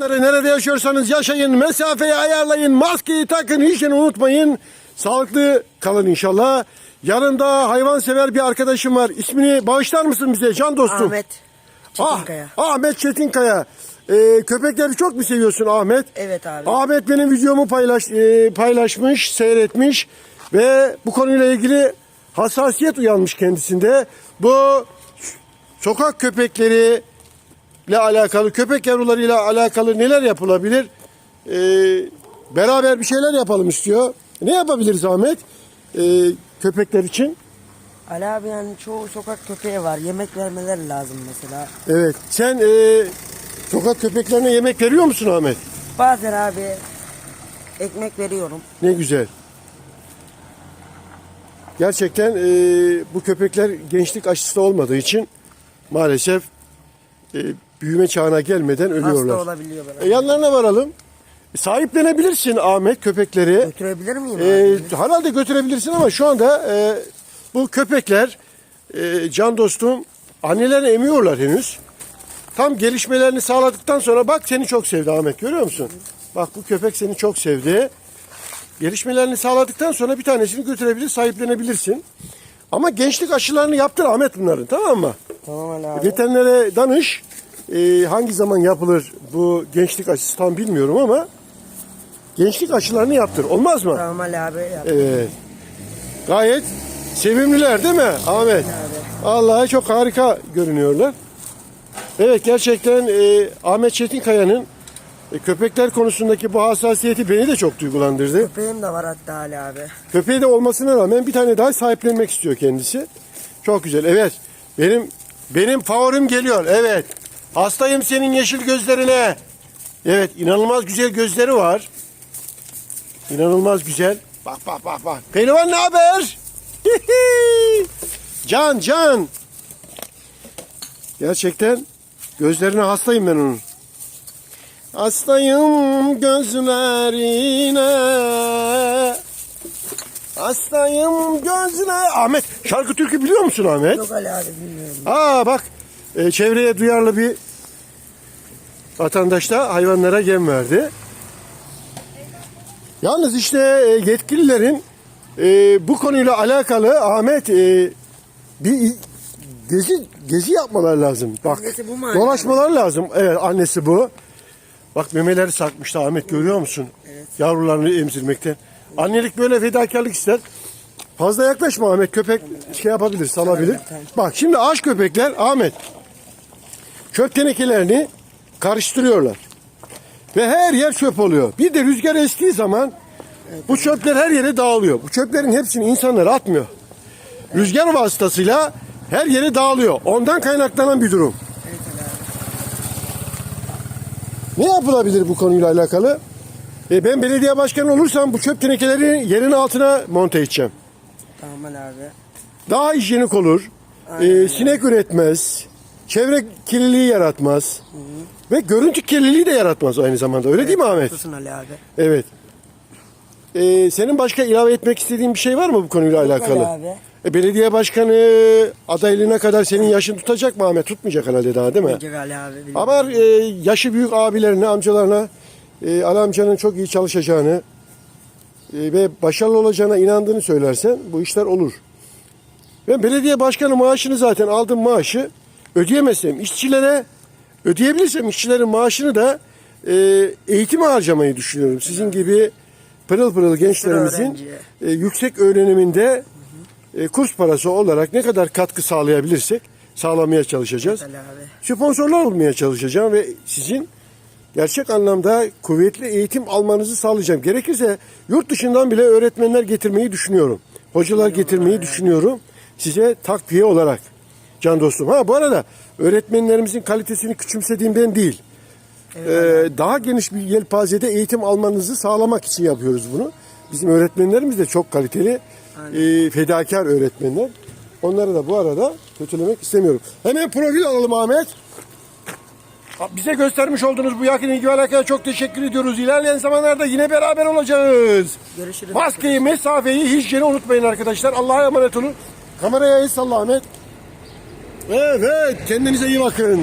Nerede yaşıyorsanız yaşayın, mesafeyi ayarlayın, maskeyi takın, hijyeni unutmayın. Sağlıklı kalın inşallah. Yanımda hayvansever bir arkadaşım var. İsmini bağışlar mısın bize can dostum? Ahmet Çetinkaya. Ah, Ahmet Çetinkaya. Ee, köpekleri çok mu seviyorsun Ahmet? Evet abi. Ahmet benim videomu paylaş, e, paylaşmış, seyretmiş ve bu konuyla ilgili hassasiyet uyanmış kendisinde. Bu sokak köpekleri ile alakalı, köpek yavrularıyla alakalı neler yapılabilir? Ee, beraber bir şeyler yapalım istiyor. Ne yapabiliriz Ahmet? Ee, köpekler için. Ali abi yani çoğu sokak köpeği var. Yemek vermeleri lazım mesela. Evet. Sen e, sokak köpeklerine yemek veriyor musun Ahmet? Bazen abi ekmek veriyorum. Ne güzel. Gerçekten e, bu köpekler gençlik aşısı olmadığı için maalesef e, büyüme çağına gelmeden ölüyorlar. Hasta olabiliyorlar. E, yanlarına varalım. Sahiplenebilirsin Ahmet köpekleri. Götürebilir miyim E, herhalde götürebilirsin ama şu anda e, bu köpekler e, can dostum annelerini emiyorlar henüz. Tam gelişmelerini sağladıktan sonra bak seni çok sevdi Ahmet görüyor musun? Bak bu köpek seni çok sevdi. Gelişmelerini sağladıktan sonra bir tanesini götürebilir, sahiplenebilirsin. Ama gençlik aşılarını yaptır Ahmet bunların tamam mı? Tamam Ali abi. Veterinere danış. Ee, hangi zaman yapılır bu gençlik aşısı tam bilmiyorum ama gençlik aşılarını yaptır. Olmaz mı? Tamam Ali abi. Yap. Evet. Gayet sevimliler değil mi Ahmet? Vallahi çok harika görünüyorlar. Evet gerçekten e, Ahmet Çetinkaya'nın e, köpekler konusundaki bu hassasiyeti beni de çok duygulandırdı. Köpeğim de var hatta Ali abi. Köpeği de olmasına rağmen bir tane daha sahiplenmek istiyor kendisi. Çok güzel. Evet. Benim benim favorim geliyor. Evet. Hastayım senin yeşil gözlerine. Evet, inanılmaz güzel gözleri var. İnanılmaz güzel. Bak bak bak bak. Pehlivan ne haber? can can. Gerçekten gözlerine hastayım ben onun. Hastayım gözlerine. Hastayım gözüne. Ahmet şarkı türkü biliyor musun Ahmet? Yok Ali abi bilmiyorum. Aa bak e, çevreye duyarlı bir vatandaş da hayvanlara yem verdi. Yalnız işte e, yetkililerin e, bu konuyla alakalı Ahmet e, bir gezi gezi yapmalar lazım. Bak Annesi bu mu? dolaşmalar lazım. Evet annesi bu. Bak memeleri sarkmıştı Ahmet görüyor musun? Yavrularını emzirmekten. Annelik böyle fedakarlık ister. Fazla yaklaşma Ahmet. Köpek şey yapabilir, salabilir. Bak şimdi aç köpekler Ahmet. Çöp tenekelerini karıştırıyorlar. Ve her yer çöp oluyor. Bir de rüzgar estiği zaman bu çöpler her yere dağılıyor. Bu çöplerin hepsini insanlar atmıyor. Rüzgar vasıtasıyla her yere dağılıyor. Ondan kaynaklanan bir durum. Ne yapılabilir bu konuyla alakalı? E ben belediye başkanı olursam bu çöp tenekelerini yerin altına monte edeceğim. Tamam abi. Daha hijyenik olur. E, sinek üretmez. Çevre kirliliği yaratmaz. Ve görüntü kirliliği de yaratmaz aynı zamanda. Öyle değil mi Ahmet? Haklısın Ali abi. Evet. E, senin başka ilave etmek istediğin bir şey var mı bu konuyla alakalı? Ali abi. E, belediye başkanı adaylığına kadar senin yaşın tutacak mı Ahmet? Tutmayacak herhalde daha değil mi? Olacak Ali abi. bilmiyorum. Ama e, yaşı büyük abilerine, amcalarına e, Ali amcanın çok iyi çalışacağını e, ve başarılı olacağına inandığını söylersen bu işler olur. Ben belediye başkanı maaşını zaten aldığım maaşı ödeyemezsem işçilere ödeyebilirsem işçilerin maaşını da e, eğitime harcamayı düşünüyorum. Sizin gibi pırıl pırıl gençlerimizin e, yüksek öğreniminde e, kurs parası olarak ne kadar katkı sağlayabilirsek sağlamaya çalışacağız. Sponsorlar olmaya çalışacağım ve sizin gerçek anlamda kuvvetli eğitim almanızı sağlayacağım. Gerekirse yurt dışından bile öğretmenler getirmeyi düşünüyorum. Hocalar getirmeyi düşünüyorum. Size takviye olarak can dostum. Ha bu arada öğretmenlerimizin kalitesini küçümsediğimden değil. Ee, daha geniş bir yelpazede eğitim almanızı sağlamak için yapıyoruz bunu. Bizim öğretmenlerimiz de çok kaliteli, e, fedakar öğretmenler. Onları da bu arada kötülemek istemiyorum. Hemen profil alalım Ahmet. Bize göstermiş olduğunuz bu yakın ilgi ve alakaya çok teşekkür ediyoruz. İlerleyen zamanlarda yine beraber olacağız. Görüşürüz. Maskeyi, mesafeyi, hijyeni unutmayın arkadaşlar. Allah'a emanet olun. Kameraya el salla Ahmet. Evet, kendinize iyi bakın.